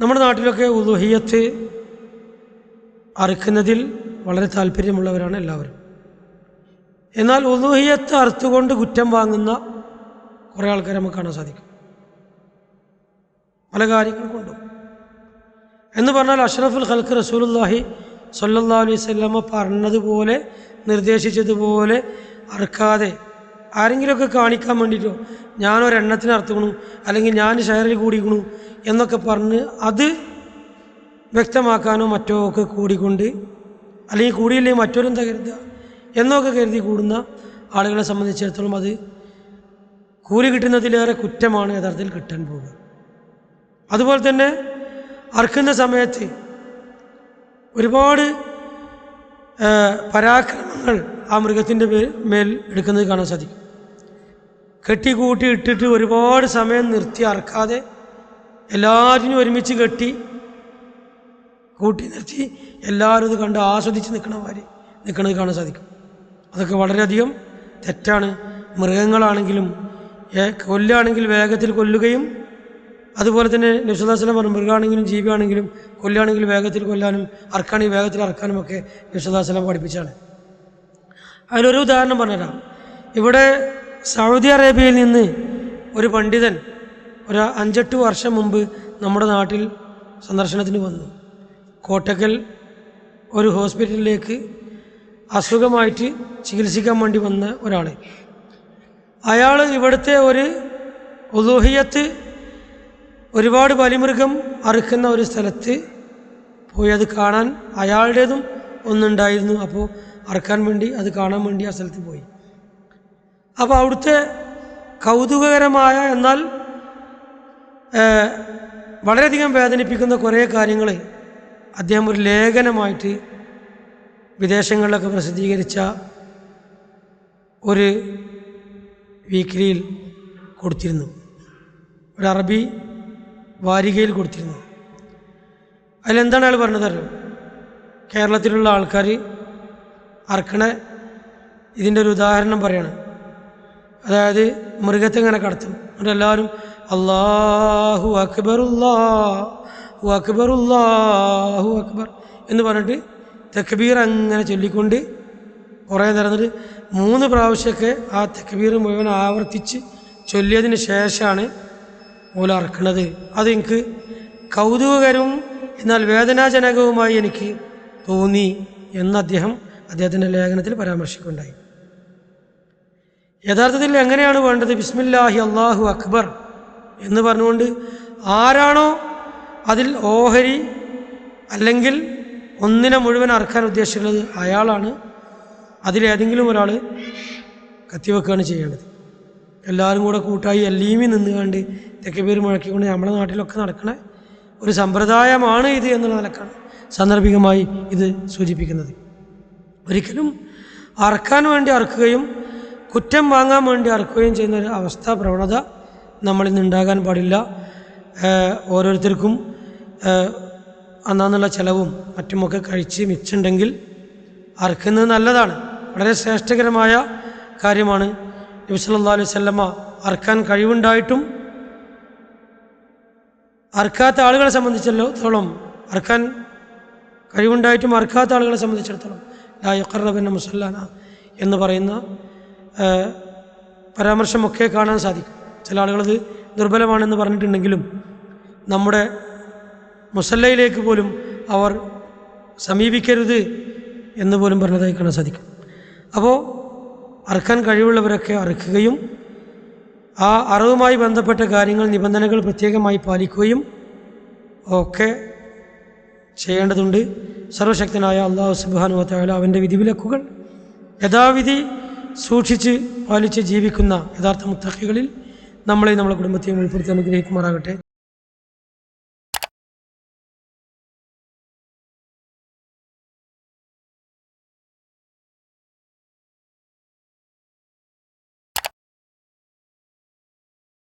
നമ്മുടെ നാട്ടിലൊക്കെ ഉലുഹിയത്ത് അറുക്കുന്നതിൽ വളരെ താല്പര്യമുള്ളവരാണ് എല്ലാവരും. എന്നാൽ ഉലുഹിയത്ത് അറുത്തുകൊണ്ട് കുറ്റം വാങ്ങുന്ന കുറേ ആൾക്കാരെ നമുക്ക് കാണാൻ സാധിക്കും. പല കാര്യങ്ങൾ കൊണ്ടും. എന്ന് പറഞ്ഞാൽ അഷ്റഫുൽ ഖൽക്ക് റസൂലുല്ലാഹി സല്ലാ അലൈഹി വസല്ലമ പറഞ്ഞതുപോലെ നിർദ്ദേശിച്ചതുപോലെ അറുക്കാതെ ആരെങ്കിലുമൊക്കെ കാണിക്കാൻ വേണ്ടിയിട്ടോ ഞാനൊരെണ്ണത്തിന് അറുത്തുക്കണു അല്ലെങ്കിൽ ഞാൻ ഷെയറിൽ കൂടിക്കണു എന്നൊക്കെ പറഞ്ഞ് അത് വ്യക്തമാക്കാനോ മറ്റോ ഒക്കെ കൂടിക്കൊണ്ട് അല്ലെങ്കിൽ കൂടിയില്ലേ മറ്റൊരെന്താ കരുതുക എന്നൊക്കെ കരുതി കൂടുന്ന ആളുകളെ സംബന്ധിച്ചിടത്തോളം അത് കൂലി കിട്ടുന്നതിലേറെ കുറ്റമാണ് യഥാർത്ഥത്തിൽ കിട്ടാൻ പോകുക അതുപോലെ തന്നെ അർക്കുന്ന സമയത്ത് ഒരുപാട് പരാക്രമങ്ങൾ ആ മൃഗത്തിന്റെ മേൽ എടുക്കുന്നത് കാണാൻ സാധിക്കും. കെട്ടി കൂട്ടി ഇട്ടിട്ട് ഒരുപാട് സമയം നിർത്തി അറക്കാതെ എല്ലാറ്റിനും ഒരുമിച്ച് കെട്ടി കൂട്ടി നിർത്തി എല്ലാവരും ഇത് കണ്ട് ആസ്വദിച്ച് നിൽക്കണമാർ നിൽക്കുന്നത് കാണാൻ സാധിക്കും. അതൊക്കെ വളരെയധികം തെറ്റാണ്. മൃഗങ്ങളാണെങ്കിലും കൊല്ലുകയാണെങ്കിൽ വേഗത്തിൽ കൊല്ലുകയും അതുപോലെ തന്നെ നിഷദാസനം പറഞ്ഞു മൃഗമാണെങ്കിലും ജീവിയാണെങ്കിലും കൊല്ലാണെങ്കിൽ വേഗത്തിൽ കൊല്ലാനും അറക്കാണെങ്കിൽ വേഗത്തിൽ അറക്കാനും ഒക്കെ നിഷദാസനം പഠിപ്പിച്ചാണ് അതിലൊരു ഉദാഹരണം പറഞ്ഞുതരാം. ഇവിടെ സൗദി അറേബ്യയിൽ നിന്ന് ഒരു പണ്ഡിതൻ ഒരു അഞ്ചെട്ട് വർഷം മുമ്പ് നമ്മുടെ നാട്ടിൽ സന്ദർശനത്തിന് വന്നു. കോട്ടക്കൽ ഒരു ഹോസ്പിറ്റലിലേക്ക് അസുഖമായിട്ട് ചികിത്സിക്കാൻ വേണ്ടി വന്ന ഒരാൾ അയാൾ ഇവിടുത്തെ ഒരു ഉദൂഹിയത്ത് ഒരുപാട് ബലിമൃഗം അറുക്കുന്ന ഒരു സ്ഥലത്ത് പോയി അത് കാണാൻ അയാളുടേതും ഒന്നുണ്ടായിരുന്നു. അപ്പോൾ അറുക്കാൻ വേണ്ടി അത് കാണാൻ വേണ്ടി ആ സ്ഥലത്ത് പോയി. അപ്പോൾ അവിടുത്തെ കൗതുകകരമായ എന്നാൽ വളരെയധികം വേദനിപ്പിക്കുന്ന കുറേ കാര്യങ്ങൾ അദ്ദേഹം ഒരു ലേഖനമായിട്ട് വിദേശങ്ങളിലൊക്കെ പ്രസിദ്ധീകരിച്ച ഒരു വീക്കിലിയിൽ കൊടുത്തിരുന്നു. ഒരു അറബി വാരികയിൽ കൊടുത്തിരുന്നു. അതിലെന്താണ് അയാൾ പറഞ്ഞത് അറിയോ? കേരളത്തിലുള്ള ആൾക്കാർ അർക്കണ ഇതിന്റെ ഒരു ഉദാഹരണം പറയാണ്. അതായത് മൃഗത്തെ ഇങ്ങനെ കടത്തും. എന്നിട്ട് എല്ലാവരും അള്ളാഹു അക്ബറുല്ലാഹു അക്ബറുല്ലാഹു അക്ബർ എന്ന് പറഞ്ഞിട്ട് തെക്കബീർ അങ്ങനെ ചൊല്ലിക്കൊണ്ട് കുറേ നേരം മൂന്ന് പ്രാവശ്യമൊക്കെ ആ തെക്കബീർ മുഴുവൻ ആവർത്തിച്ച് ചൊല്ലിയതിന് ശേഷമാണ് മൂല അത് അതെനിക്ക് കൗതുകകരവും എന്നാൽ വേദനാജനകവുമായി എനിക്ക് തോന്നി എന്ന് അദ്ദേഹം അദ്ദേഹത്തിന്റെ ലേഖനത്തിൽ പരാമർശിക്കുകയുണ്ടായി. യഥാർത്ഥത്തിൽ എങ്ങനെയാണ് വേണ്ടത്? ബിസ്മില്ലാഹി അള്ളാഹു അക്ബർ എന്ന് പറഞ്ഞുകൊണ്ട് ആരാണോ അതിൽ ഓഹരി അല്ലെങ്കിൽ ഒന്നിനെ മുഴുവൻ അറക്കാൻ ഉദ്ദേശിക്കുന്നത് അയാളാണ്. അതിലേതെങ്കിലും ഒരാൾ കത്തിവെക്കുകയാണ് ചെയ്യേണ്ടത്. എല്ലാവരും കൂടെ കൂട്ടായി എല്ലീമി നിന്നുകൊണ്ട് തെക്കേ പേര് മുഴക്കിക്കൊണ്ട് നമ്മുടെ നാട്ടിലൊക്കെ നടക്കുന്ന ഒരു സമ്പ്രദായമാണ് ഇത് എന്നുള്ള നിലക്കാണ് സാന്ദർഭികമായി ഇത് സൂചിപ്പിക്കുന്നത്. ഒരിക്കലും അറക്കാൻ വേണ്ടി അറക്കുകയും കുറ്റം വാങ്ങാൻ വേണ്ടി അറക്കുകയും ചെയ്യുന്ന ഒരു അവസ്ഥ പ്രവണത നമ്മളിൽ നിന്നുണ്ടാകാൻ പാടില്ല. ഓരോരുത്തർക്കും അന്നാന്നുള്ള ചിലവും മറ്റുമൊക്കെ കഴിച്ച് മിച്ചുണ്ടെങ്കിൽ അറക്കുന്നത് നല്ലതാണ്. വളരെ ശ്രേഷ്ഠകരമായ കാര്യമാണ്. നബിസ്വല്ലാ അലൈഹി വസല്ലമ അറക്കാൻ കഴിവുണ്ടായിട്ടും അർക്കാത്ത ആളുകളെ സംബന്ധിച്ചിടത്തോളം അർക്കാൻ കഴിവുണ്ടായിട്ടും അർക്കാത്ത ആളുകളെ സംബന്ധിച്ചിടത്തോളം ലാ യുഖറബിന്റെ മുസല്ലാന എന്ന് പറയുന്ന പരാമർശമൊക്കെ കാണാൻ സാധിക്കും. ചില ആളുകളത് ദുർബലമാണെന്ന് പറഞ്ഞിട്ടുണ്ടെങ്കിലും നമ്മുടെ മുസല്ലയിലേക്ക് പോലും അവർ സമീപിക്കരുത് എന്ന് പോലും പറഞ്ഞതായി കാണാൻ സാധിക്കും. അപ്പോൾ അറുക്കാൻ കഴിവുള്ളവരൊക്കെ അറുക്കുകയും ആ അറിവുമായി ബന്ധപ്പെട്ട കാര്യങ്ങൾ നിബന്ധനകൾ പ്രത്യേകമായി പാലിക്കുകയും ഒക്കെ ചെയ്യേണ്ടതുണ്ട്. സർവശക്തനായ അള്ളാഹു സുബാനു അവന്റെ വിധിവിലക്കുകൾ യഥാവിധി സൂക്ഷിച്ച് പാലിച്ച് ജീവിക്കുന്ന യഥാർത്ഥ മുത്തഹികളിൽ നമ്മളെ നമ്മുടെ കുടുംബത്തെയും ഉൾപ്പെടുത്തി അനുഗ്രഹിക്കുമാറാകട്ടെ.